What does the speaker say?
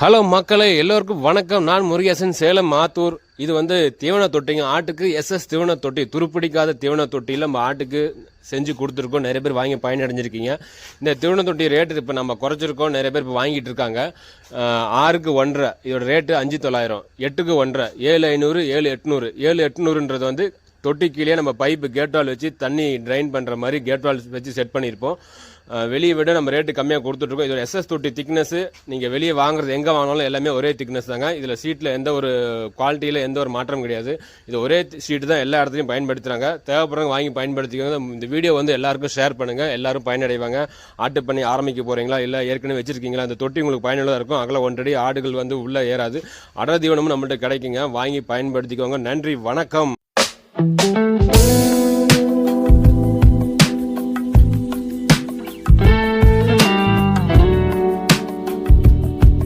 Hello மக்களே எல்லோருக்கும் வணக்கம். நான் முருகேசன் சேலம் மாத்தூர் இது வந்து தீவன தொட்டிங்க ஆட்டுக்கு. எஸ்எஸ் தீவன தொட்டி. துருப்பிடிக்காத தீவன தொட்டியில் நம்ம ஆட்டுக்கு செஞ்சு கொடுத்துருக்கோம். நிறைய பேர் வாங்கி பயனடைஞ்சிருக்கீங்க. இந்த தீவன தொட்டி ரேட்டு இப்போ நம்ம குறைச்சிருக்கோம். நிறைய பேர் இப்போ வாங்கிட்டு இருக்காங்க. ஆறுக்கு ஒன்றரை. இதோட ரேட்டு அஞ்சு தொள்ளாயிரம். எட்டுக்கு ஒன்றரை. ஏழு ஐநூறு ஏழு எட்நூறு. ஏழு எட்நூறுன்றது வந்து தொட்டி கீழே நம்ம பைப்பு கேட்வால் வச்சு தண்ணி ட்ரைன் பண்ணுற மாதிரி கேட்வால் வச்சு செட் பண்ணியிருப்போம். வெளியே விட நம்ம ரேட்டு கம்மியாக கொடுத்துட்ருக்கோம் இதோட எஸ்எஸ் தொட்டி திக்னஸ்ஸு நீங்கள் வெளியே வாங்குறது எங்கே வாங்கினாலும் எல்லாமே ஒரே திக்னஸ் தாங்க. இதில் சீட்டில் எந்த ஒரு குவாலிட்டியில் எந்த ஒரு மாற்றம் கிடையாது. இது ஒரே சீட்டு தான் எல்லா இடத்துலையும் பயன்படுத்துகிறாங்க தேவைப்படுறவங்க வாங்கி பயன்படுத்திக்கோங்க. இந்த வீடியோ வந்து எல்லாருக்கும் ஷேர் பண்ணுங்கள் எல்லாரும் பயனடைவாங்க. ஆட்டு பண்ணி ஆரம்பிக்க போகிறீங்களா இல்லை ஏற்கனவே வச்சுருக்கீங்களா? அந்த தொட்டி உங்களுக்கு பயனுள்ளதாக இருக்கும். அகல ஒன்றடி ஆடுகள் வந்து உள்ளே ஏறாது. அடர் தீவனமும் நம்மள்கிட்ட கிடைக்குங்க. வாங்கி பயன்படுத்திக்கோங்க. நன்றி. வணக்கம். Música